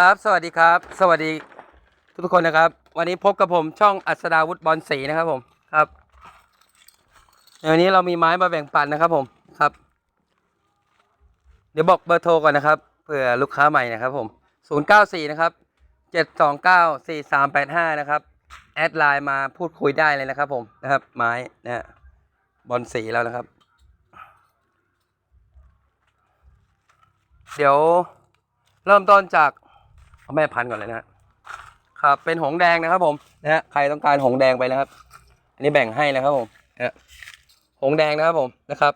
ครับ สวัสดีครับ สวัสดีทุกทุกๆคนนะครับ วันนี้พบกับผมช่องอัศดาวุฒิบอลศรีนะครับผมครับในวันนี้เรามีไม้มาแบ่งปันนะครับผมครับ เดี๋ยวบอกเบอร์โทรก่อนนะครับเผื่อลูกค้าใหม่นะครับผม 094 นะครับ 729 4385 นะครับ แอดไลน์มาพูดคุยได้เลยนะครับผมนะครับ ไม้นะบอลสีแล้วนะครับ เดี๋ยวเริ่มต้นจาก เอาแม่พันธุ์ก่อนเลยนะครับเป็นหงแดงนะครับ ผมนะฮะใครต้องการหงแดงไปนะครับ อันนี้แบ่งให้นะครับผมนะหงแดงนะครับผมนะครับ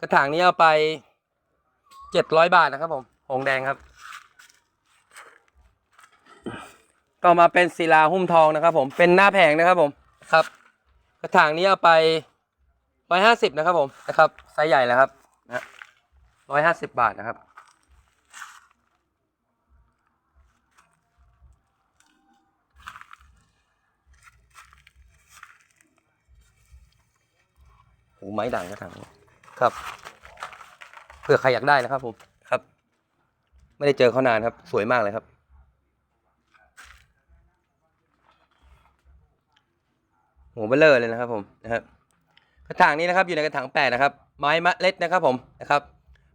กระถางนี้เอาไปเจ็ดร้อยบาทนะครับ ผมหงแดงครับ ต่อมาเป็นศิลาหุ้มทองนะครับ ผมเป็นหน้าแผงนะครับผมครับ กระถางนี้เอาไปร้อยห้าสิบนะครับ ผมนะครับไซส์ใหญ่แล้วครับนะร้อยห้าสิบบาทนะครับ โอ้ไม้ด่างกระถางนี้ครับเผื่อใครอยากได้นะครับ ผมครับ ไม่ได้เจอเขานานครับ สวยมากเลยครับ หัวเบลเลอร์เลยนะครับผมนะครับกระถางนี้นะครับ อยู่ในกระถางแปดนะครับ ไม้มะเล็ดนะครับ ผมนะครับ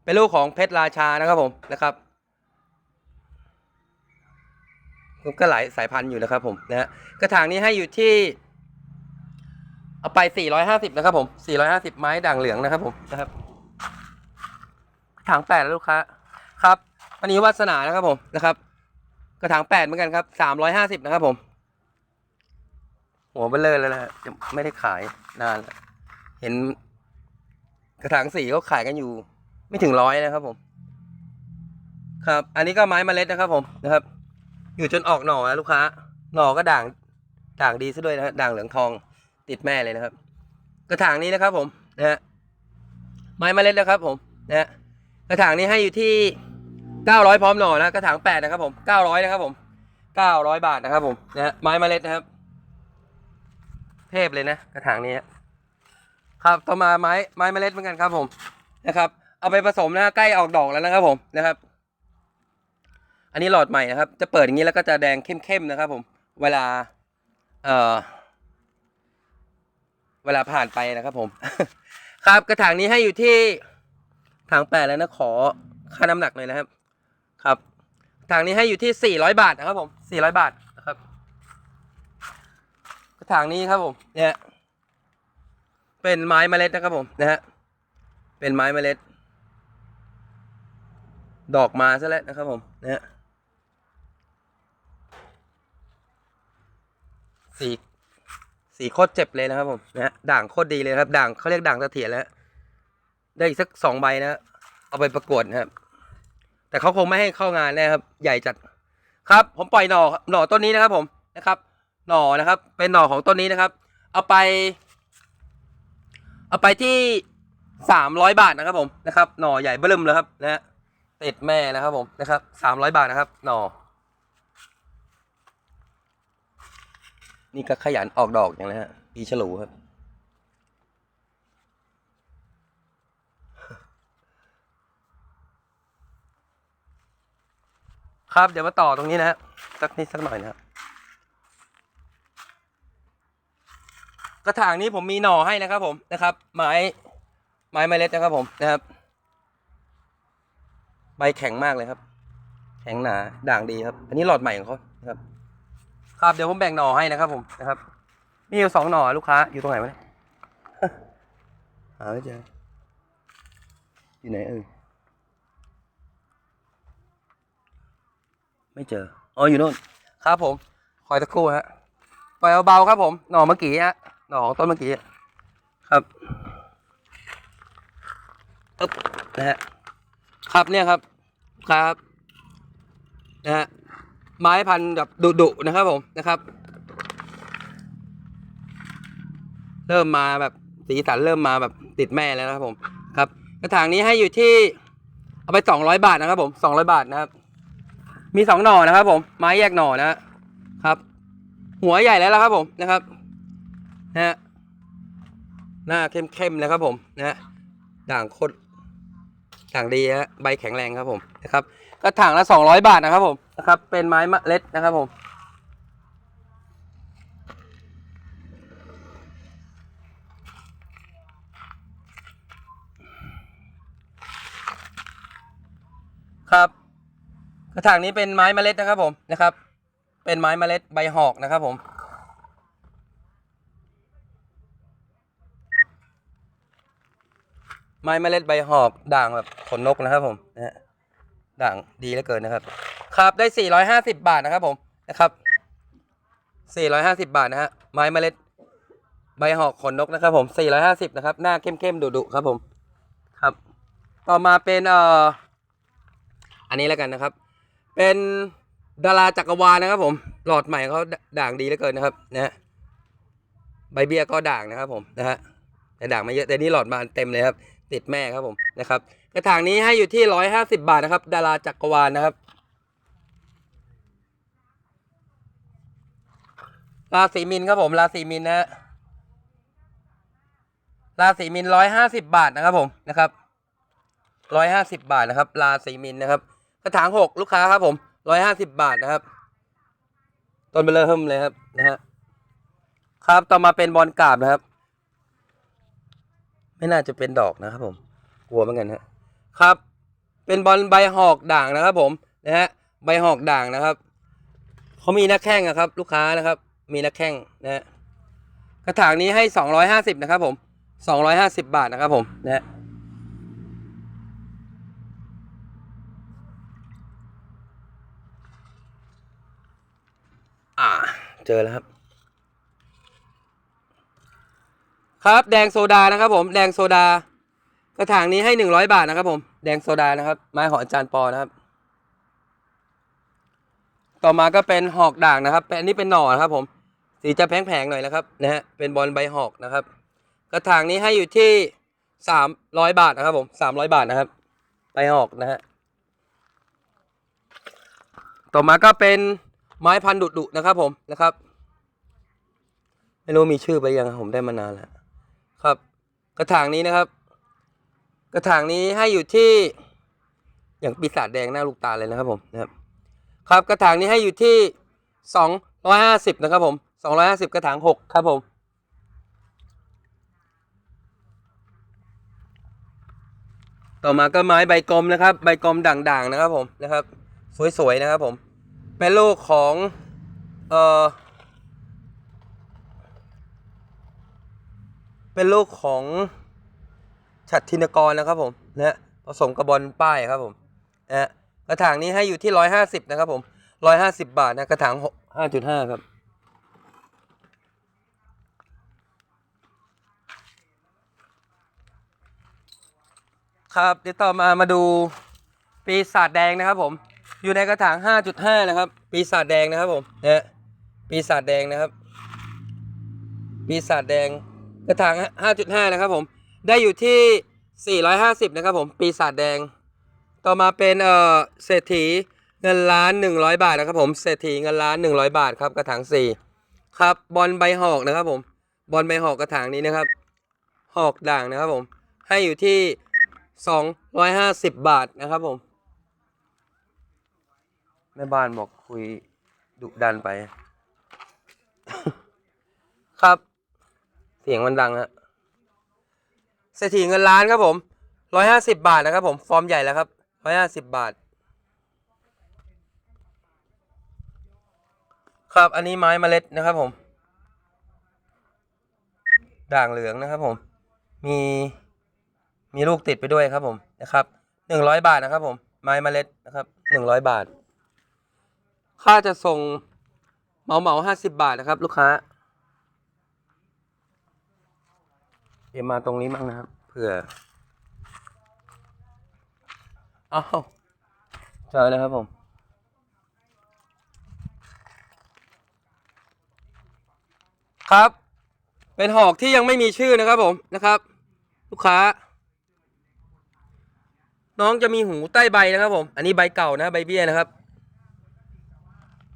เป็นลูกของเพชรราชานะครับ ผมนะครับก็หลายสายพันธุ์อยู่นะครับผมนะฮะกระถางนี้ให้อยู่ที่ เอาไป 450 นะครับผม 450 ไม้ด่างเหลืองนะครับผมนะครับกระถางแปดแล้วลูกค้าครับวันนี้วาสนานะครับผมนะครับกระถางแปดเหมือนกันครับ350นะครับผม หัวเบลเลอร์แล้วนะฮะยังไม่ได้ขายนานแล้วเห็น กระถางสีเขาขายกันอยู่ ไม่ถึงร้อยนะครับผม ครับ อันนี้ก็ไม้เมล็ดนะครับ ผมนะครับ อยู่จนออกหน่อนะลูกค้า หน่อก็ด่างด่างดีซะด้วยนะด่างเหลืองทอง ติดแม่เลยนะครับ กระถางนี้นะครับผมนะฮะไม้เมล็ดนะครับผมนะฮะกระถางนี้ให้อยู่ที่เก้าร้อยพร้อมหน่อนะกระถางแปดนะครับผมเก้าร้อยนะครับผมเก้าร้อยบาทนะครับผมนะฮะไม้เมล็ดนะครับ เทพเลยนะ กระถางนี้ครับต่อมาไม้ไม้เมล็ดเหมือนกันครับผมนะครับ เอาไปผสมนะใกล้ออกดอกแล้วนะครับผมนะครับ อันนี้หลอดใหม่นะครับ จะเปิดอย่างนี้แล้วก็จะแดงเข้มๆนะครับ ผม เวลา เอ่อ เวลาผ่านไปนะครับผม ครับกระถางนี้ให้อยู่ที่ถางแปดแล้วนะขอค่าน้ำหนักเลยนะครับ ครับกระถางนี้ให้อยู่ที่สี่ร้อยบาทนะครับ ผมสี่ร้อยบาทนะครับ กระถางนี้ครับผม เนี่ย เป็นไม้เมล็ดนะครับผมนะฮะเป็นไม้เมล็ด ดอกมาซะแล้วนะครับผมนะฮะสี สีโคตรเจ็บเลยนะครับผมนะด่างโคตรดีเลยครับ ด่างเขาเรียกด่างเสถียรแล้วได้อีกสักสองใบนะเอาไปประกวดนะครับ แต่เขาคงไม่ให้เข้างานแน่ครับ ใหญ่จัดครับ ผมปล่อยหน่อหน่อต้นนี้นะครับ ผมนะครับ หน่อนะครับ เป็นหน่อของต้นนี้นะครับ เอาไป เอาไปที่สามร้อยบาทนะครับ ผมนะครับ หน่อใหญ่เบิ่มเลยครับ นะฮะติดแม่นะครับ ผมนะครับสามร้อยบาทนะครับ หน่อ นี่ก็ขยันออกดอกอย่างนะฮะปีฉลูครับ ครับเดี๋ยวมาต่อตรงนี้นะฮะสักนิดสักหน่อยนะครับกระถางนี้ผมมีหน่อให้นะครับ ผมนะครับ ไม้ไม้เมล็ดนะครับ ผมนะครับ ใบแข็งมากเลยครับ แข็งหนาด่างดีครับ อันนี้หลอดใหม่ของเขานะครับ ครับเดี๋ยวผมแบ่งหน่อให้นะครับ ผมนะครับ มีอยู่สองหน่อลูกค้าอยู่ตรงไหนวะเนี่ยหาไม่เจออยู่ไหนเอ่ยไม่เจออ๋ออยู่โน่นครับผมคอยตะครู่ฮะปล่อยเบาๆครับ ผม หน่อเมื่อกี้ฮะหน่อของต้นเมื่อกี้ครับปึ๊บนะฮะครับเนี่ยครับครับนะฮะ ไม้พันธุ์แบบดุๆนะครับผมนะครับ เริ่มมาแบบสีสันเริ่มมาแบบติดแม่แล้วนะครับผมครับกระถางนี้ให้อยู่ที่เอาไปสองร้อยบาทนะครับผมสองร้อยบาทนะครับ มีสองหน่อนะครับ ผมไม้แยกหน่อนะครับ หัวใหญ่แล้วละครับผมนะครับนะฮะหน้าเข้มๆนะครับผมนะฮะด่างโคตรด่างดีฮะใบแข็งแรงครับผมนะครับกระถางละสองร้อยบาทนะครับผม นะครับ เป็นไม้มะเล็ดนะครับผมครับกระถางนี้เป็นไม้เมล็ดนะครับผมนะครับ เป็นไม้เมล็ดใบหอกนะครับผม ไม้เมล็ดใบหอกด่างแบบขนนกนะครับผมนะฮะ ด่างดีเหลือเกินนะครับ ครับได้ 450 บาทนะครับผมนะครับ 450 บาทนะฮะไม้เมล็ด ใบหอกขนนกนะครับ ผม 450 นะครับ หน้าเข้มๆดุๆครับผมครับ ต่อมาเป็นเอ่ออันนี้แล้วกันนะครับ เป็นดาราจักรวาลนะครับ ผม หลอดใหม่เขาด่างดีเหลือเกินนะครับนะฮะใบเบี้ยก็ด่างนะครับ ผมนะฮะแต่ด่างไม่เยอะแต่นี่หลอดมาเต็มเลยครับ ติดแม่ครับผมนะครับ กระถางนี้ให้อยู่ที่ร้อยห้าสิบาทนะครับ ดาราจักรวาลนะครับ ราศีมินครับผม ราศีมินนะราศีมินร้อยห้าสิบาทนะครับผมนะครับร้อยห้าสิบาทนะครับ ราศีมินนะครับ กระถางหกลูกค้าครับผมร้อยห้าสิบาทนะครับต้นเบลเลอร์เฮิมเลยครับนะฮะครับต่อมาเป็นบอลกราบนะครับ ไม่น่าจะเป็นดอกนะครับ ผมกลัวเหมือนกันฮะครับ เป็นบอลใบหอกด่างนะครับ ผมนะฮะใบหอกด่างนะครับเขามีนักแข้งนะครับ ลูกค้านะครับ มีนักแข้งนะฮะกระถางนี้ให้สองร้อยห้าสิบนะครับ ผมสองร้อยห้าสิบาทนะครับ ผมนะฮะอ่า เจอแล้วครับ ครับ แดงโซดานะครับผมแดงโซดากระถางนี้ให้หนึ่งร้อยบาทนะครับผมแดงโซดานะครับ ไม้ของอาจารย์ปอนะครับ ต่อมาก็เป็นหอกด่างนะครับเป็นอันนี้เป็นหน่อนะครับ ผม สีจะแผงๆหน่อยนะครับนะฮะเป็นบอลใบหอกนะครับ กระถางนี้ให้อยู่ที่สามร้อยบาทนะครับผมสามร้อยบาทนะครับใบหอกนะฮะต่อมาก็เป็นไม้พันธุ์ดุดุๆนะครับ ผมนะครับ ไม่รู้มีชื่อไปยังผมได้มานานแล้ว กระถางนี้นะครับ กระถางนี้ให้อยู่ที่อย่างปีศาจแดงหน้าลูกตาเลยนะครับผมนะครับ ครับกระถางนี้ให้อยู่ที่สองร้อยห้าสิบนะครับผมสองร้อยห้าสิบกระถางหกครับผมต่อมาก็ไม้ใบกลมนะครับ ใบกลมด่างๆนะครับผมนะครับ สวยๆนะครับผมเป็นลูกของเอ่อ เป็นลูกของฉัตรทินกรนะครับผมนะผสมกับบอลป้ายครับผมนะกระถางนี้ให้อยู่ที่ร้อยห้าสิบนะครับผมร้อยห้าสิบบาทนะกระถางห้าจุดห้าครับ ครับเดี๋ยวต่อมามาดูปีศาจแดงนะครับผม อยู่ในกระถาง 5.5 นะครับ ปีศาจแดงนะครับผมนะฮะปีศาจแดงนะครับ ปีศาจแดง กระถาง 5.5 นะครับผม ได้อยู่ที่ 450 นะครับผม ปีศาจแดง ต่อมาเป็นเอ่อเศรษฐีเงินล้าน 100 บาทนะครับผม เศรษฐีเงินล้าน 100 บาทครับกระถาง 4 ครับบอลใบหอกนะครับผม บอลใบหอกกระถางนี้นะครับ หอกด่างนะครับผม ให้อยู่ที่ 250 บาทนะครับผม แม่บ้านบอกคุยดุดันไป ครับ เสียงมันดังฮะเศรษฐีเงินล้านครับผมร้อยห้าสิบบาทนะครับผมฟอร์มใหญ่แล้วครับร้อยห้าสิบบาท ครับอันนี้ไม้เมล็ดนะครับผม ด่างเหลืองนะครับผม มีมีลูกติดไปด้วยครับผมนะครับหนึ่งร้อยบาทนะครับผม ไม้เมล็ดนะครับหนึ่งร้อยบาท ค่าจะส่งเหมาเหมาห้าสิบบาทนะครับ ลูกค้า เดี๋ยวมาตรงนี้บ้งนะครับเผื่ออ้าวเจอแล้วครับผมครับ เป็นหอกที่ยังไม่มีชื่อนะครับผมนะครับ ลูกค้า น้องจะมีหูใต้ใบนะครับผม อันนี้ใบเก่านะใบเบี้ยนะครับ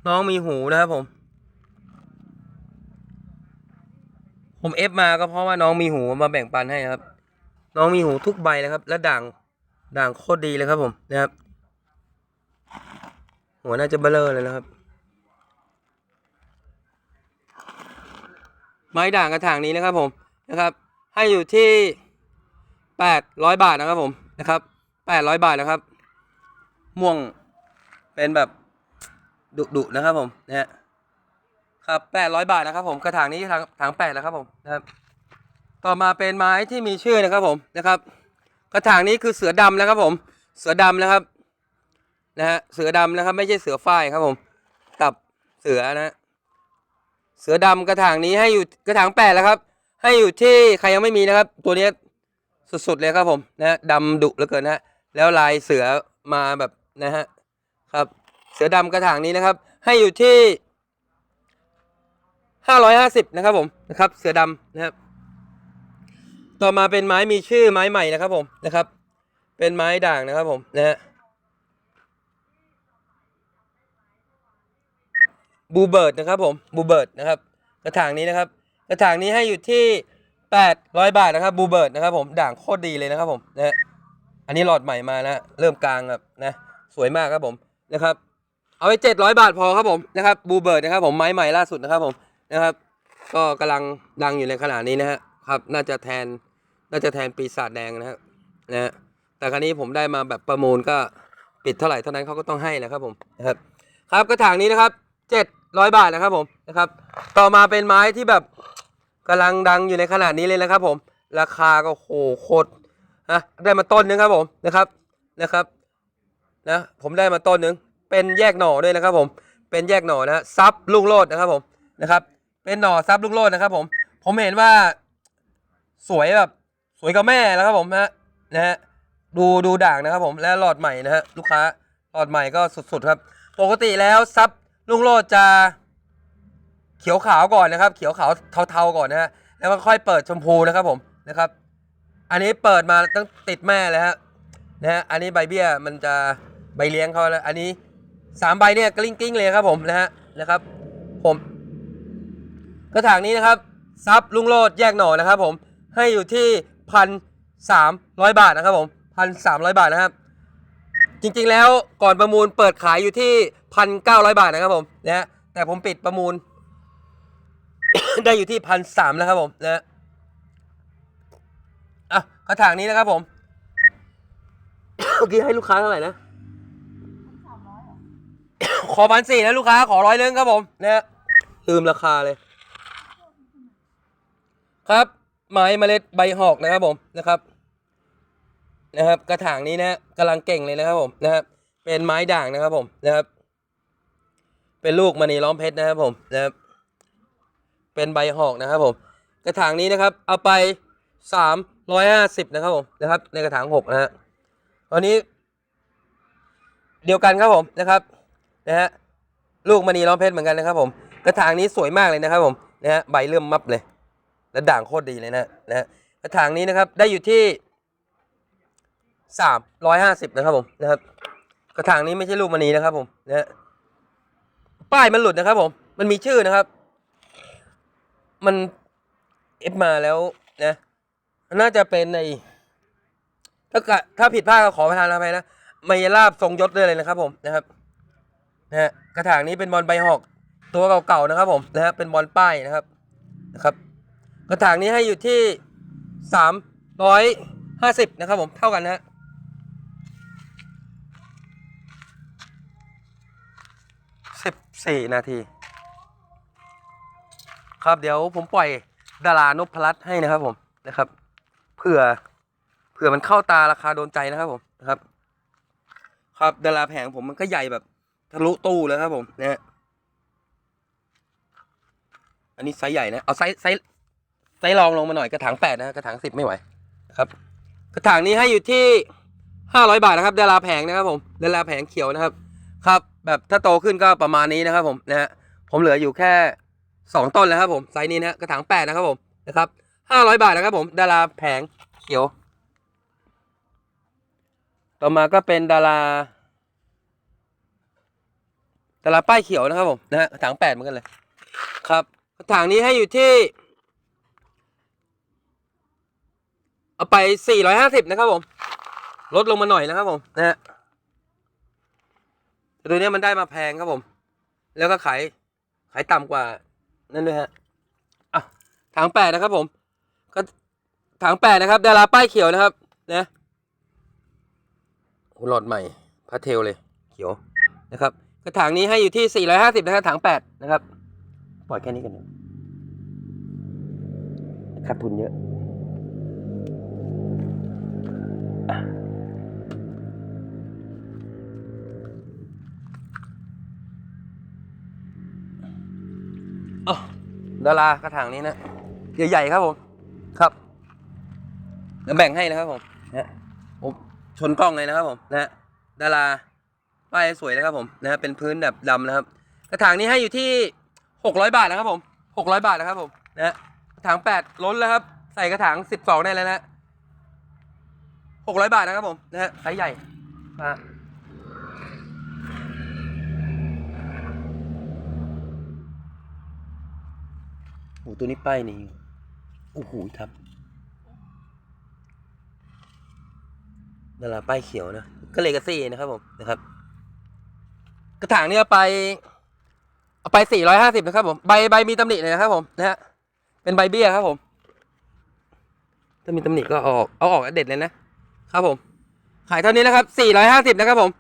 น้องมีหูนะครับผม ผมเอฟมาก็เพราะว่าน้องมีหูมาแบ่งปันให้ครับ น้องมีหูทุกใบเลยครับ และด่างด่างโคตรดีเลยครับผมนะครับ หัวน่าจะเบลอเลยนะครับ ไม้ด่างกระถางนี้นะครับผมนะครับ ให้อยู่ที่แปดร้อยบาทนะครับผมนะครับแปดร้อยบาทนะครับ ม่วงเป็นแบบดุดุนะครับผมนะฮะ ครับแปดร้อยบาทนะครับผมกระถางนี้ทางถางแปดแล้วครับผมนะครับ ต่อมาเป็นไม้ที่มีชื่อนะครับผมนะครับ กระถางนี้คือเสือดำนะครับผม เสือดำนะครับนะฮะเสือดำนะครับ ไม่ใช่เสือฝ้ายครับผม กับเสือนะฮะเสือดำกระถางนี้ให้อยู่กระถางแปดแล้วครับ ให้อยู่ที่ใครยังไม่มีนะครับ ตัวนี้สุดๆเลยครับผมนะฮะดำดุเหลือเกินนะฮะแล้วลายเสือมาแบบนะฮะครับ เสือดำกระถางนี้นะครับ ให้อยู่ที่ ห้าร้อยห้าสิบนะครับผมนะครับ เสือดำนะครับ ต่อมาเป็นไม้มีชื่อไม้ใหม่นะครับผมนะครับ เป็นไม้ด่างนะครับผมนะฮะบูเบิร์ดนะครับผมบูเบิร์ดนะครับ กระถางนี้นะครับ กระถางนี้ให้อยู่ที่แปดร้อยบาทนะครับบูเบิร์ดนะครับ ผมด่างโคตรดีเลยนะครับผมนะฮะอันนี้หลอดใหม่มานะเริ่มกลางแบบนะสวยมากครับผมนะครับ เอาไปเจ็ดร้อยบาทพอครับผมนะครับบูเบิร์ดนะครับผมไม้ใหม่ล่าสุดนะครับผม นะครับ ก็กำลังดังอยู่ในขณะนี้นะฮะครับ น่าจะแทนน่าจะแทนปีศาจแดงนะฮะนะฮะแต่ครั้นี้ผมได้มาแบบประมูลก็ปิดเท่าไหร่เท่านั้นเขาก็ต้องให้แหละครับผมนะครับครับกระถางนี้นะครับเจ็ดร้อยบาทนะครับผมนะครับ ต่อมาเป็นไม้ที่แบบกำลังดังอยู่ในขณะนี้เลยนะครับ ผม ราคาก็โหโคตรนะได้มาต้นนึงครับผมนะครับนะครับนะผมได้มาต้นนึงเป็นแยกหน่อด้วยนะครับผมเป็นแยกหน่อนะซับลุงโลดนะครับผมนะครับ เป็นหน่อซับลุงโลดนะครับ ผม ผมเห็นว่าสวยแบบสวยกับแม่แล้วครับผมนะฮะนะฮะดูดูด่างนะครับผมและหลอดใหม่นะฮะลูกค้าหลอดใหม่ก็สุดๆครับ ปกติแล้วซับลุงโลดจะเขียวขาวก่อนนะครับ เขียวขาวเทาๆก่อนนะฮะแล้วก็ค่อยเปิดชมพูนะครับผมนะครับ อันนี้เปิดมาตั้งติดแม่เลยฮะนะฮะอันนี้ใบเบี้ยมันจะใบเลี้ยงเขาแล้วอันนี้สามใบเนี่ยกลิ้งๆเลยครับผมนะฮะนะครับ ผม กระถางนี้นะครับซับลุงโลดแยกหน่อนะครับ ผมให้อยู่ที่พันสามร้อยบาทนะครับผมพันสามร้อยบาทนะครับ จริงๆแล้วก่อนประมูลเปิดขายอยู่ที่พันเก้าร้อยบาทนะครับผมนะแต่ผมปิดประมูล ได้อยู่ที่พันสามแล้วครับผมนะอะกระถางนี้นะครับผมเมื่อกี้ให้ลูกค้าเท่าไหร่นะขอพันสี่นะลูกค้าขอร้อยนึงครับผมนะลืมราคาเลย ครับ ไม้เมล็ดใบหอกนะครับผมนะครับนะครับ กระถางนี้นะกำลังเก่งเลยนะครับผมนะครับ เป็นไม้ด่างนะครับผมนะครับ เป็นลูกมณีล้อมเพชรนะครับผมนะครับ เป็นใบหอกนะครับผม กระถางนี้นะครับ เอาไปสามร้อยห้าสิบนะครับผมนะครับ ในกระถางหกนะฮะวันนี้ เดียวกันครับผมนะครับนะฮะลูกมณีล้อมเพชรเหมือนกันนะครับผม กระถางนี้สวยมากเลยนะครับผมนะฮะใบเริ่มมับเลย และด่างโคตรดีเลยนะนะกระถางนี้นะครับได้อยู่ที่สามร้อยห้าสิบนะครับผมนะครับ กระถางนี้ไม่ใช่ลูกมณีนะครับ ผมนะป้ายมันหลุดนะครับ ผม มันมีชื่อนะครับ มันเอฟมาแล้วนะน่าจะเป็นในถ้าถ้าผิดพลาดก็ขอประทานอภัยนะมายลาบทรงยศด้วยเลยนะครับผมนะครับนะฮะกระถางนี้เป็นบอลใบหอกตัวเก่าๆนะครับ ผมนะฮะเป็นบอลป้ายนะครับนะครับ กระถางนี้ให้อยู่ที่สามร้อยห้าสิบนะครับผมเท่ากันนะสิบสี่นาที ครับเดี๋ยวผมปล่อยดารานพรัตน์ให้นะครับผมนะครับเผื่อเผื่อมันเข้าตาราคาโดนใจนะครับผมนะครับ ครับดาราแผงผมมันก็ใหญ่แบบทะลุตู้เลยครับผมนะฮะอันนี้ไซส์ใหญ่นะ เอาไซส์ไซส์ ไซรองลงมาหน่อยกระถางแปดนะกระถางสิบไม่ไหวครับกระถางนี้ให้อยู่ที่ห้าร้อยบาทนะครับดาราแผงนะครับผมดาราแผงเขียวนะครับครับ แบบถ้าโตขึ้นก็ประมาณนี้นะครับผมนะฮะผมเหลืออยู่แค่สองต้นแล้วครับผมไซนี้นะฮะกระถางแปดนะครับผมนะครับห้าร้อยบาทนะครับผมดาราแผงเขียว ต่อมาก็เป็นดาราดาราป้ายเขียวนะครับผมนะฮะกระถางแปดเหมือนกันเลย ครับกระถางนี้ให้อยู่ที่ เอาไปสี่ร้อยห้าสิบนะครับผม ลดลงมาหน่อยนะครับผม นะฮะตัวนี้มันได้มาแพงครับผม แล้วก็ขาย ขายต่ำกว่า นั่นด้วยฮะอะถังแปดนะครับผม ก็ถังแปดนะครับ ดาราป้ายเขียวนะครับ นะหลอดใหม่พาเทลเลย เขียว นะครับ กระถางนี้ให้อยู่ที่ 450 นะครับ ถังแปดนะครับ ปล่อยแค่นี้กันนะขาดทุนเยอะ อ๋อดารากระถางนี้นะ ใหญ่ ๆ ครับผม ครับแล้วแบ่งให้นะครับผมนะฮะผมชนกล้องเลยนะครับผมนะฮะดาราป้ายสวยนะครับผมนะฮะเป็นพื้นแบบดำนะครับ กระถางนี้ให้อยู่ที่หกร้อยบาทนะครับผมหกร้อยบาทนะครับผมนะฮะกระถางแปดล้นแล้วครับ ใส่กระถางสิบสองได้แล้วนะ หกร้อยบาทนะครับผมนะฮะไซส์ใหญ่นะฮะโอ้ตัวนี้ป้ายนี่โอ้โหครับดาราป้ายเขียวนะ ก็เลกาซี่นะครับผมนะครับ กระถางเนี่ยเอาไป เอาไปสี่ร้อยห้าสิบนะครับ ผม ใบใบมีตำหนิเลยนะครับ ผมนะฮะเป็นใบเบี้ยครับผม ถ้ามีตำหนิก็ออก เอาออกเด็ดเลยนะ ครับผม ขายเท่านี้นะครับสี่ร้อยห้าสิบนะครับผม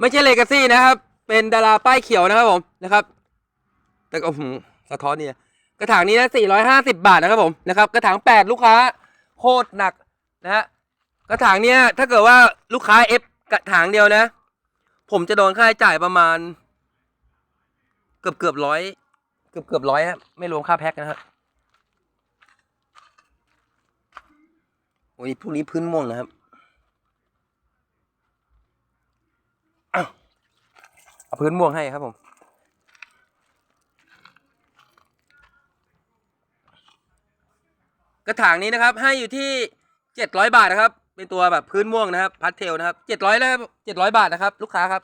ไม่ใช่เลกาซี่นะครับ เป็นดาราป้ายเขียวนะครับผมนะครับ แต่ก็หืมสะท้อนเนี่ยกระถางนี้นะ450บาทนะครับผมนะครับกระถาง8ลูกค้าโคตรหนักนะฮะกระถางเนี้ยถ้าเกิดว่าลูกค้าเอฟกระถางเดียวนะ ผมจะโดนค่าใช้จ่ายประมาณ เกือบเกือบร้อยเกือบเกือบร้อยฮะไม่รวมค่าแพ็คนะฮะโอ้ยพวกนี้พื้นม่วงนะครับอ้าวเอา พื้นม่วงให้ครับผม กระถางนี้นะครับ ให้อยู่ที่เจ็ดร้อยบาทนะครับ เป็นตัวแบบพื้นม่วงนะครับ พัดเทลนะครับเจ็ดร้อยแล้วเจ็ดร้อยบาทนะครับ ลูกค้าครับ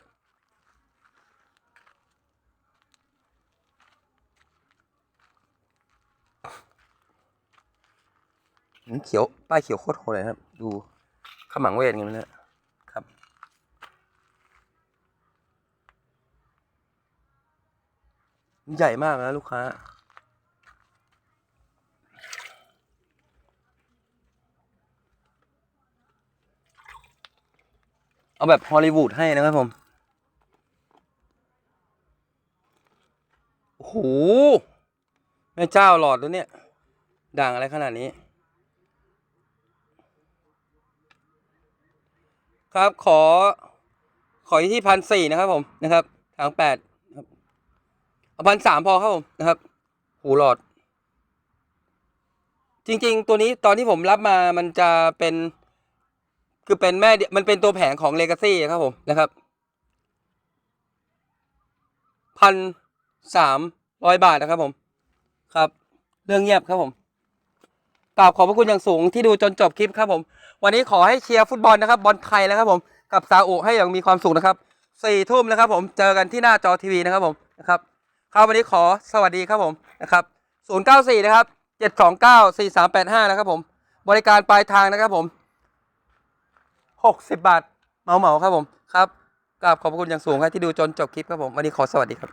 หืมเขียว ป้ายเขียวโคตรโหดเลยครับ ดูขมังเวทกันนะครับ ใหญ่มากนะลูกค้า เอาแบบฮอลลีวูดให้นะครับผม โอ้โห แม่เจ้าหลอดแล้วเนี่ย ด่างอะไรขนาดนี้ ครับขอขอที่พันสี่นะครับผมนะครับ ทางแปด พันสามพอครับผมนะครับ หูหลอด จริง ๆ ตัวนี้ตอนที่ผมรับมามันจะเป็น คือเป็นแม่เดียมันเป็นตัวแผงของเลกาซี่ครับผมนะครับพันสามร้อยบาทนะครับผม ครับ เรื่องเงียบครับผมกราบขอบพระคุณอย่างสูงที่ดูจนจบคลิปครับผม วันนี้ขอให้เชียร์ฟุตบอลนะครับ บอลไทยนะครับผม กับซาอุให้อย่างมีความสุขนะครับสี่ทุ่มนะครับผม เจอกันที่หน้าจอทีวีนะครับผมนะครับ ครับวันนี้ขอสวัสดีครับผมนะครับศูนย์เก้าสี่นะครับเจ็ดสองเก้าสี่สามแปดห้านะครับผม บริการปลายทางนะครับผมหกสิบบาทเหมาเหมาๆครับผมครับกราบขอบพระคุณอย่างสูงครับที่ดูจนจบคลิปครับผมวันนี้ขอสวัสดีครับ